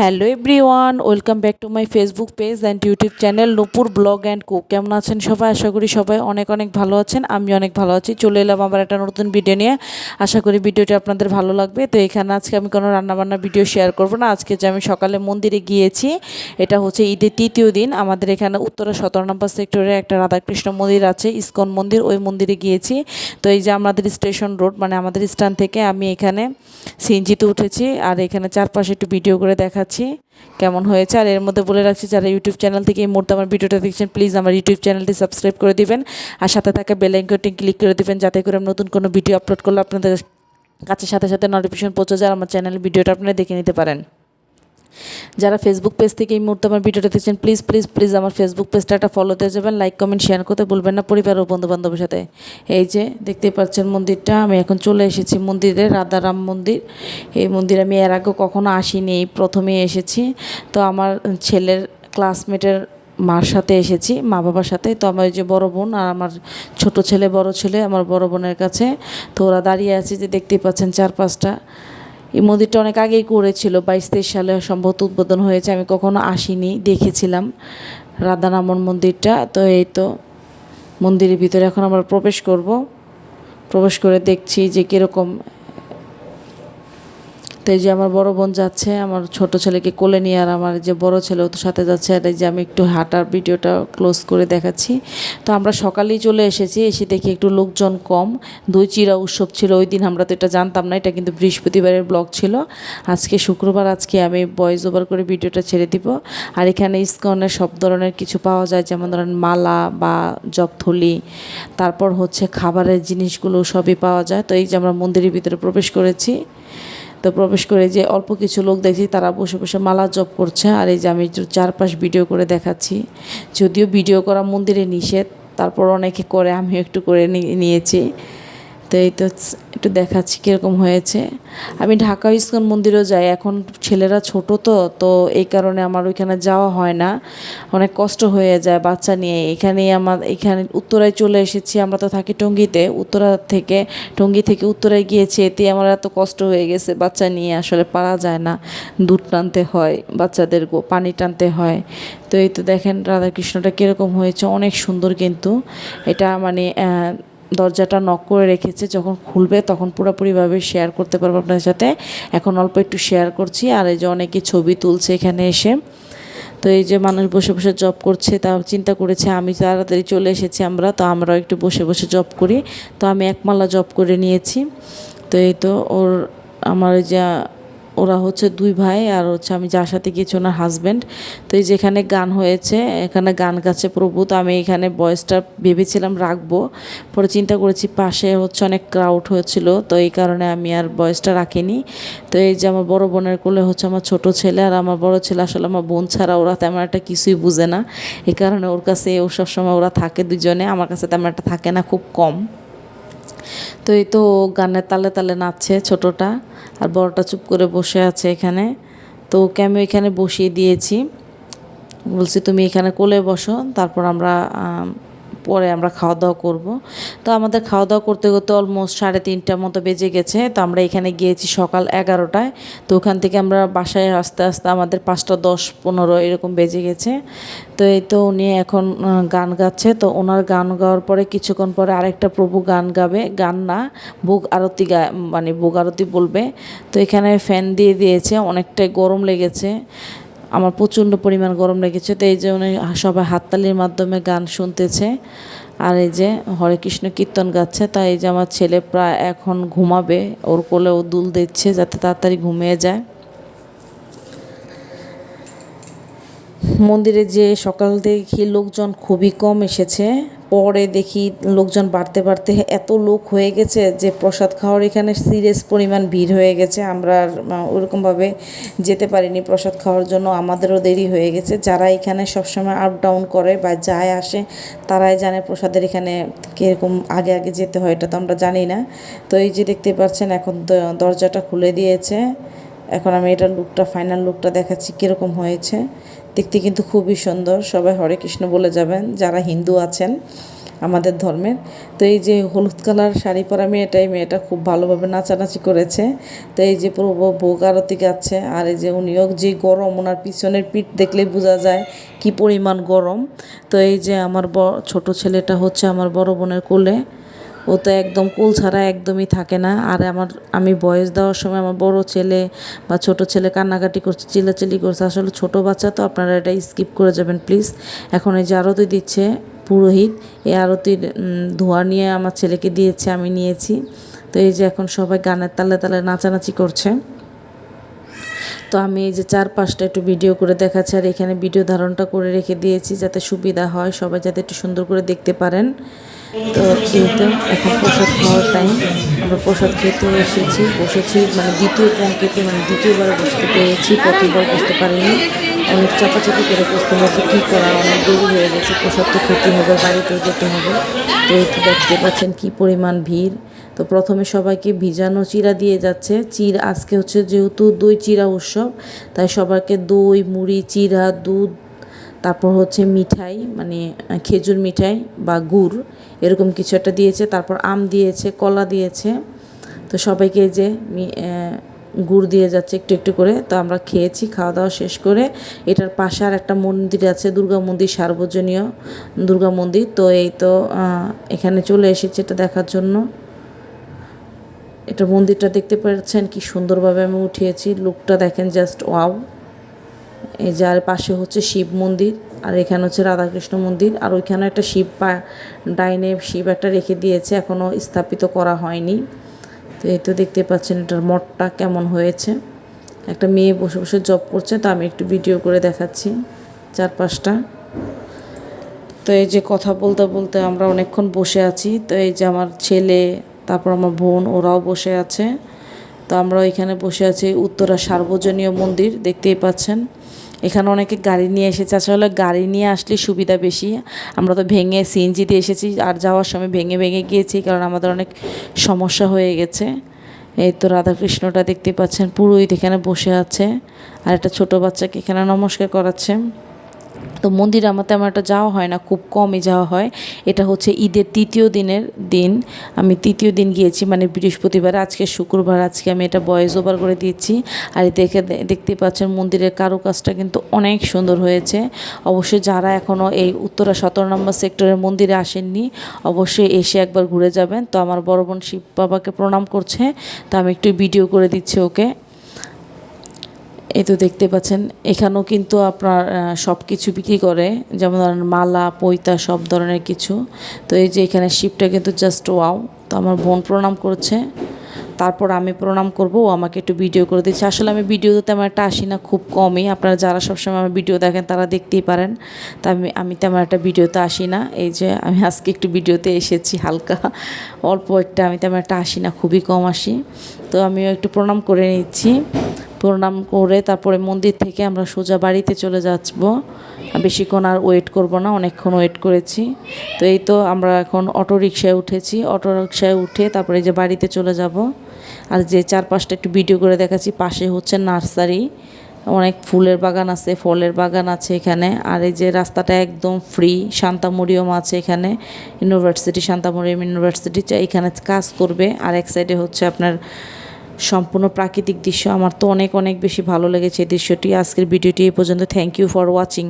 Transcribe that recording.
Hello everyone, welcome back to my Facebook page and YouTube channel Nupur blog and cook. কেমন আছেন সবাই? আশা করি সবাই অনেক অনেক ভালো আছেন আমি অনেক ভালো আছি। চলে এলাম আবার একটা নতুন ভিডিও নিয়ে। আশা করি ভিডিওটি আপনাদের ভালো লাগবে। তো এখানে আজকে আমি কোনো রান্নাবান্না ভিডিও শেয়ার করব না। আজকে যে আমি সকালে মন্দিরে গিয়েছি, এটা হচ্ছে ঈদের তৃতীয় দিন। আমাদের এখানে উত্তরা সতেরো নম্বর সেক্টরে একটা রাধাকৃষ্ণ মন্দির আছে, ইস্কন মন্দির। ওই মন্দিরে গিয়েছি। তো এই যে আমাদের স্টেশন রোড মানে আমাদের স্ট্যান্ড থেকে আমি এখানে সিএনজিতে উঠেছি। আর এখানে চারপাশে একটু ভিডিও করে দেখাচ্ছি। কেমন হয়েছে? আর এর মধ্যে বলে রাখছি, যারা ইউটিউব চ্যানেল থেকে এই মুহূর্তে আমার ভিডিওটা দেখছেন প্লিজ আমার ইউটিউব চ্যানেলটি সাবস্ক্রাইব করে দিবেন। আর সাথে থাকা বেল ক্লিক করে দিবেন, যাতে করে নতুন কোনো ভিডিও আপলোড করলে আপনাদের কাছে সাথে সাথে নোটিফিকেশন পৌঁছে যায় আমার চ্যানেল ভিডিওটা আপনারা দেখে নিতে পারেন। যারা ফেসবুক পেজ থেকে এই মুহূর্তে আমার ভিডিওটা দেখছেন প্লিজ প্লিজ প্লিজ আমার ফেসবুক পেজটা একটা ফলো দিয়ে যাবেন লাইক কমেন্ট শেয়ার করতে ভুলবেন না পরিবার ও বন্ধু বান্ধবের সাথে। এই যে দেখতেই পাচ্ছেন মন্দিরটা, আমি এখন চলে এসেছি মন্দিরে, রাধারাম মন্দির। এই মন্দির আমি এর আগে কখনো আসিনি, এই প্রথমে এসেছি। তো আমার ছেলের ক্লাসমেটের মার সাথে এসেছি, মা বাবার সাথে। তো আমার ওই যে বড় বোন আর আমার ছোট ছেলে, বড় ছেলে, আমার বড় বোনের কাছে। তো ওরা দাঁড়িয়ে আছে যে দেখতেই পাচ্ছেন চার পাঁচটা। এই মন্দিরটা অনেক আগেই করেছিল, বাইশ তেইশ সালে সম্ভবত উদ্বোধন হয়েছে, আমি কখনো আসিনি, দেখেছিলাম রাধানামন মন্দিরটা, তো এই তো মন্দিরের ভিতরে এখন আমরা প্রবেশ করব। প্রবেশ করে দেখছি যে কীরকম তো এই যে আমার বড় বোন যাচ্ছে, আমার ছোট ছেলেকে কোলে নিয়ে আর আমার যে বড় ছেলে ওর সাথে যাচ্ছে, আর এই যে আমি একটু হাঁটার ভিডিওটা ক্লোজ করে দেখাচ্ছি। তো আমরা সকালেই চলে এসেছি, এসে দেখি একটু লোকজন কম। দুই চিরা উৎসব ছিল, ওই দিন আমরা তো এটা জানতাম না, এটা কিন্তু বৃহস্পতিবারের ব্লগ ছিল। আজকে শুক্রবার, আজকে আমি ভয়েস ওভার করে ভিডিওটা ছেড়ে দিব। আর এখানে ইস্কনের সব ধরনের কিছু পাওয়া যায়, যেমন ধরেন মালা বা জগথলি তারপর হচ্ছে খাবারের জিনিসগুলো সবই পাওয়া যায়। তো এই যে আমরা মন্দিরের ভিতরে প্রবেশ করেছি। তো প্রবেশ করে যে অল্প কিছু লোক দেখছি, তারা বসে বসে মালা জপ করছে। আর এই যে আমি চারপাশ ভিডিও করে দেখাচ্ছি। যদিও ভিডিও করা মন্দিরে নিষেধ, তারপর অনেকে করে, আমিও একটু করে নিয়েছি। তো এই তো একটু দেখাচ্ছি কীরকম হয়েছে। আমি ঢাকা ইস্কন মন্দিরেও যাই, এখন ছেলেরা ছোট তো তো এই কারণে আমার ওইখানে যাওয়া হয় না। অনেক কষ্ট হয়ে যায় বাচ্চা নিয়ে। এখানেই আমার, এখানে উত্তরায় চলে এসেছি, আমরা তো থাকি টঙ্গিতে। উত্তরা থেকে, টঙ্গি থেকে উত্তরায় গিয়েছি এতে আমার এত কষ্ট হয়ে গেছে বাচ্চা নিয়ে। আসলে পারা যায় না, দুধ টানতে হয়, বাচ্চাদের পানি টানতে হয়। তো এই তো দেখেন রাধাকৃষ্ণটা কীরকম হয়েছে, অনেক সুন্দর কিন্তু। এটা মানে দরজাটা নক করে রেখেছে, যখন খুলবে তখন পুরোপুরিভাবে শেয়ার করতে পারব আপনাদের সাথে। এখন অল্প একটু শেয়ার করছি, আর এই যে অনেকে ছবি তুলছে এখানে এসে। তো এই যে মানুষ বসে বসে জব করছে তা চিন্তা করেছে, আমি তাড়াতাড়ি চলে এসেছি আমরা, তো আমরাও একটু বসে বসে জব করি। তো আমি একমালা জব করে নিয়েছি। তো এই তো ওর, আমার যা ওরা হচ্ছে দুই ভাই আর হচ্ছে আমি যার সাথে গিয়েছি ওনার হাজব্যান্ড তো এই যেখানে গান হয়েছে, এখানে গান গাছে প্রভু তো আমি এখানে বয়সটা ভেবেছিলাম রাখব, পরে চিন্তা করেছি পাশে হচ্ছে অনেক ক্রাউড হয়েছিল, তো এই কারণে আমি আর বয়সটা রাখিনি। তো এই যে আমার বড় বোনের কোলে হচ্ছে আমার ছোট ছেলে আর আমার বড় ছেলে আসলে আমার বোন ছাড়া ওরা তেমন একটা কিছুই বুঝে না। এই কারণে ওর কাছে ও সবসময় ওরা থাকে দুজনে, আমার কাছে তেমন একটা থাকে না, খুব কম। তো এই তো গানের তালে তালে নাচছে ছোটোটা আর বড়টা চুপ করে বসে আছে এখানে। তো ওকে আমি এখানে বসিয়ে দিয়েছি। বলছি, তুমি এখানে কোলে বসো, তারপর আমরা পরে আমরা খাওয়া দাওয়া করব। তো আমাদের খাওয়া দাওয়া করতে করতে অলমোস্ট সাড়ে তিনটার মতো বেজে গেছে। তো আমরা এখানে গিয়েছি সকাল এগারোটায়। তো ওখান থেকে আমরা বাসায় আস্তে আস্তে আমাদের পাঁচটা দশ পনেরো এরকম বেজে গেছে। তো এই তো উনি এখন গান গাচ্ছে। তো ওনার গান গাওয়ার পরে কিছুক্ষণ পরে আরেকটা প্রভু গান গাবে। গান না বুক আরতি গা মানে বুক আরতি বলবে। তো এখানে ফ্যান দিয়ে দিয়েছে। অনেকটাই গরম লেগেছে। আমার প্রচণ্ড পরিমাণ গরম লেগেছে, তো এই যে উনি সবাই হাততালির মাধ্যমে গান শুনতেছে, আর এই যে হরে কৃষ্ণ কীর্তন গাচ্ছে, তাই এই যে আমার ছেলে প্রায় এখন ঘুমাবে, ওর কোলে ও দুল দিচ্ছে যাতে তাড়াতাড়ি ঘুমিয়ে যায়। মন্দিরে যে সকাল দেখি লোকজন খুবই কম এসেছে পরে দেখি লোকজন বাড়তে বাড়তে এত লোক হয়ে গেছে যে প্রসাদ খাওয়ার এখানে সিরিয়াস পরিমাণ ভিড় হয়ে গেছে। আমরা ওরকমভাবে যেতে পারিনি প্রসাদ খাওয়ার জন্য। আমাদেরও দেরি হয়ে গেছে। যারা এখানে সবসময় আপ ডাউন করে বা যায় আসে, তারাই জানে প্রসাদের এখানে কীরকম আগে আগে যেতে হয়, এটা তো আমরা জানি না। তো এই যে দেখতে পাচ্ছেন, এখন দরজাটা খুলে দিয়েছে। এখন আমি এটার লুকটা ফাইনাল লুকটা দেখাচ্ছি কীরকম হয়েছে। দেখতে কিন্তু খুবই সুন্দর। সবাই হরে কৃষ্ণ বলে যাবেন, যারা হিন্দু আছেন আমাদের ধর্মের। তো এই যে হলুদ কালার শাড়ি পরা মেয়েটাই, মেয়েটা খুব ভালোভাবে নাচানাচি করেছে। তো এই যে পুরো ভোগ আরতি গাচ্ছে, আর এই যে উনিও যে গরম, ওনার পিছনের পিঠ দেখলেই বোঝা যায় কি পরিমাণ গরম। তো এই যে আমার ছোট ছেলেটা হচ্ছে আমার বড় বোনের কোলে ও তো একদম কুল ছাড়া একদমই থাকে না। আর আমার, আমি বয়স দেওয়ার সময় আমার বড় ছেলে বা ছোট ছেলে কান্নাকাটি করছে, চিল্লাচিল্লি করছে। আসলে ছোট বাচ্চা তো আপনারা এটা স্কিপ করে যাবেন প্লিজ এখন এই যে আরতি দিচ্ছে পুরোহিত, এই আরতির ধোঁয়া নিয়ে আমার ছেলেকে দিয়েছে, আমি নিয়েছি। তো এই যে এখন সবাই গানের তালে তালে নাচানাচি করছে। তো আমি এই যে চার পাঁচটা একটু ভিডিও করে দেখাচ্ছি, আর এখানে ভিডিও ধারণটা করে রেখে দিয়েছি যাতে সুবিধা হয়, সবাই যাতে একটু সুন্দর করে দেখতে পারেন। তো যেহেতু এখন প্রসাদ খাওয়ার টাইম আমরা প্রসাদ খেতে এসেছি, বসেছি মানে দ্বিতীয় পঙ্কেতে মানে দ্বিতীয়বার বসতে পেরেছি, প্রথমবার বসতে পারিনি। অনেক চাপাচাপি করে বসতে হয়েছে, কী করা, অনেক দেরি হয়ে গেছে, প্রসাদ তো খেতে হবে, বাড়িতেও যেতে হবে। তো এই দেখতে পাচ্ছেন কী পরিমাণ ভিড়। তো প্রথমে সবাইকে ভিজানো চিরা দিয়ে যাচ্ছে। চির, আজকে হচ্ছে যেহেতু দই চিরা উৎসব, তাই সবাইকে দই, মুড়ি, চিরা, দুধ তারপর হচ্ছে মিঠাই মানে খেজুর মিঠাই বা গুড়, এরকম কিছু একটা দিয়েছে। তারপর আম দিয়েছে, কলা দিয়েছে। তো সবাইকে যে গুড় দিয়ে যাচ্ছে একটু একটু করে, তো আমরা খেয়েছি, খাওয়া দাওয়া শেষ করে। এটার পাশে আর একটা মন্দির আছে, দুর্গা মন্দির, সার্বজনীয় দুর্গা মন্দির। তো এই তো এখানে চলে এসেছে এটা দেখার জন্য। এটা মন্দিরটা দেখতে পাচ্ছেন কি সুন্দরভাবে আমি উঠিয়েছি। লুকটা দেখেন জাস্ট ওয়াও এই যার পাশে হচ্ছে শিব মন্দির, আর এখানে হচ্ছে রাধাকৃষ্ণ মন্দির, আর ওইখানে একটা শিব পা, ডাইনে শিব একটা রেখে দিয়েছে এখনও স্থাপিত করা হয়নি। তো এই তো দেখতে পাচ্ছেন এটার মঠটা কেমন হয়েছে। একটা মেয়ে বসে বসে জব করছে, তো আমি একটু ভিডিও করে দেখাচ্ছি চার পাঁচটা তো এই যে কথা বলতে বলতে আমরা অনেকক্ষণ বসে আছি, তো এই যে আমার ছেলে, তারপর আমার বোন, ওরাও বসে আছে। তো আমরা এখানে বসে আছি, উত্তরা সার্বজনীয় মন্দির, দেখতেই পাচ্ছেন। এখানে অনেকে গাড়ি নিয়ে এসেছে। আসলে গাড়ি নিয়ে আসলে সুবিধা বেশি? আমরা তো ভেঙে সিএনজি দিয়ে এসেছি, আর যাওয়ার সময় ভেঙে ভেঙে গিয়েছি, কারণ আমাদের অনেক সমস্যা হয়ে গেছে। এই তো রাধাকৃষ্ণটা দেখতে পাচ্ছেন, পুরোহিত এখানে বসে আছে, আর একটা ছোট বাচ্চাকে এখানে নমস্কার করাচ্ছে। তো মন্দিরে আমার তেমন একটা যাওয়া হয় না, খুব কমই যাওয়া হয়। এটা হচ্ছে ঈদের তৃতীয় দিনের দিন। আমি তৃতীয় দিন গিয়েছি মানে বৃহস্পতিবার, আজকে শুক্রবার, আজকে আমি এটা বয়েস ওভার করে দিয়েছি। আর দেখে দেখতে পাচ্ছেন মন্দিরের কারুকাজটা কিন্তু অনেক সুন্দর হয়েছে। অবশ্যই যারা এখনও এই উত্তরা সতেরো নম্বর সেক্টরের মন্দিরে আসেননি, অবশ্যই এসে একবার ঘুরে যাবেন। তো আমার বড় বোন শিব বাবাকে প্রণাম করছে, তো আমি একটু ভিডিও করে দিচ্ছি ওকে। এই তো দেখতে পাচ্ছেন, এখানেও কিন্তু আপনার সব কিছু বিক্রি করে, যেমন ধরেন মালা, পৈতা, সব ধরনের কিছু। তো এই যে এখানে শিপটা কিন্তু জাস্ট ওয়াও তো আমার বোন প্রণাম করছে, তারপর আমি প্রণাম করব, ও আমাকে একটু ভিডিও করে দিচ্ছে। আসলে আমি ভিডিওতে তেমন একটা আসি না, খুব কমই। আপনারা যারা সবসময় আমার ভিডিও দেখেন, তারা দেখতেই পারেন। তা আমি আমি তেমন একটা ভিডিওতে আসি না। এই যে আমি আজকে একটু ভিডিওতে এসেছি হালকা, অল্প একটা, আমি তেমন একটা আসি না, খুবই কম আসি। তো আমিও একটু প্রণাম করে নিচ্ছি। প্রণাম করে তারপরে মন্দির থেকে আমরা সোজা বাড়িতে চলে যাচ্ব। বেশিক্ষণ আর ওয়েট করব না, অনেকক্ষণ ওয়েট করেছি। তো এই তো আমরা এখন অটো রিক্সায় উঠেছি। অটো রিক্সায় উঠে তারপরে যে বাড়িতে চলে যাব। আর যে চারপাশটা একটু ভিডিও করে দেখাচ্ছি, পাশে হচ্ছে নার্সারি। অনেক ফুলের বাগান আছে, ফলের বাগান আছে এখানে। আর এই যে রাস্তাটা একদম ফ্রি শান্তামরিয়ম আছে এখানে। ইউনিভার্সিটি শান্তামরিয়ম ইউনিভার্সিটি এখানে কাজ করবে। আর এক সাইডে হচ্ছে আপনার সম্পূর্ণ প্রাকৃতিক দৃশ্য। আমার তো অনেক অনেক বেশি ভালো লেগেছে দৃশ্যটি। আজকের ভিডিওটি এই পর্যন্ত। Thank you for watching